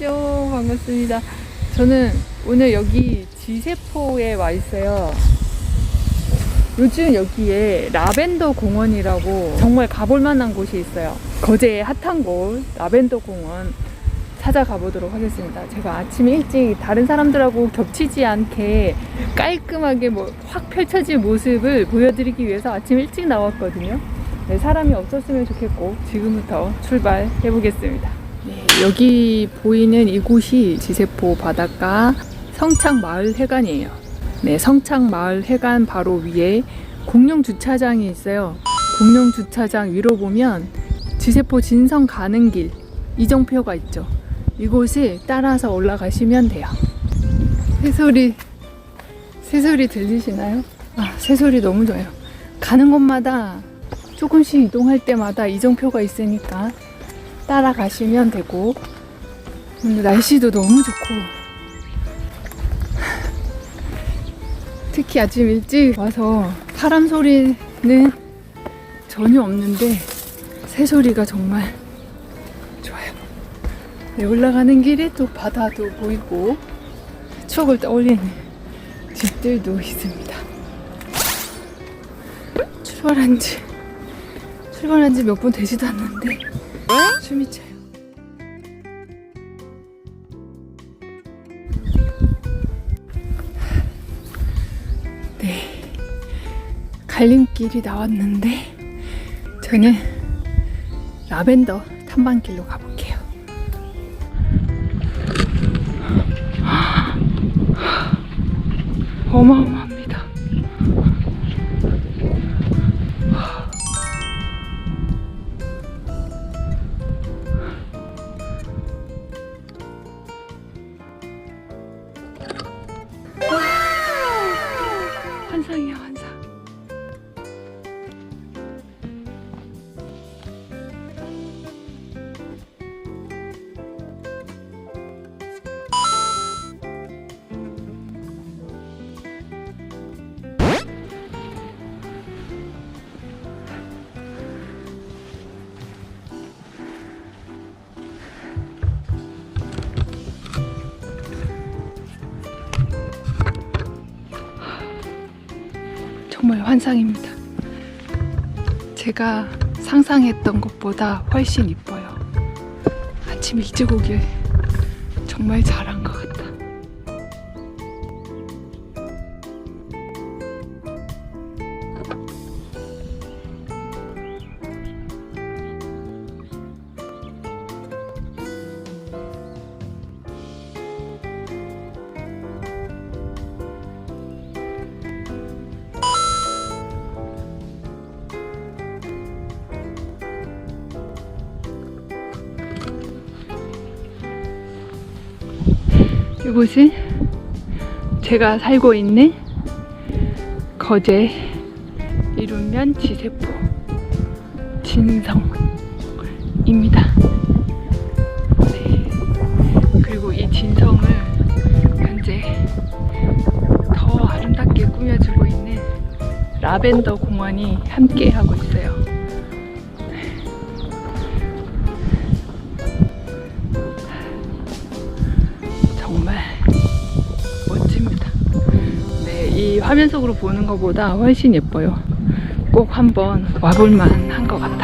안녕하십시오. 반갑습니다. 저는 오늘 여기 지세포에 와 있어요. 요즘 여기에 라벤더 공원이라고 정말 가볼 만한 곳이 있어요. 거제의 핫한 곳, 라벤더 공원 찾아가 보도록 하겠습니다. 제가 아침 일찍 다른 사람들하고 겹치지 않게 깔끔하게 뭐 확 펼쳐진 모습을 보여드리기 위해서 아침 일찍 나왔거든요. 네, 사람이 없었으면 좋겠고 지금부터 출발해 보겠습니다. 네, 여기 보이는 이곳이 지세포 바닷가 성창 마을 해관이에요. 네, 성창 마을 해관 바로 위에 공룡 주차장이 있어요. 공룡 주차장 위로 보면 지세포 진성 가는 길 이정표가 있죠. 이곳을 따라서 올라가시면 돼요. 새소리 새소리 들리시나요? 아, 새소리 너무 좋아요. 가는 곳마다 조금씩 이동할 때마다 이정표가 있으니까 따라가시면 되고 오늘 날씨도 너무 좋고 특히 아침 일찍 와서 사람 소리는 전혀 없는데 새 소리가 정말 좋아요. 네, 올라가는 길에 또 바다도 보이고 추억을 떠올리는 집들도 있습니다. 출발한 지 출발한 지 몇 분 되지도 않는데 숨이 차요. 네. 갈림길이 나왔는데 저는 라벤더 탐방길로 가볼게요. 어마어마 합니다. 환 정말 환상입니다. 제가 상상했던 것보다 훨씬 이뻐요. 아침 일찍 오길 정말 잘한 것 이곳은 제가 살고 있는 거제 이룸면 지세포 진성입니다. 네. 그리고 이 진성을 현재 더 아름답게 꾸며주고 있는 라벤더 공원이 함께 하고 있어요. 화면 속으로 보는 것보다 훨씬 예뻐요. 꼭 한번 와볼만 한 것 같아요.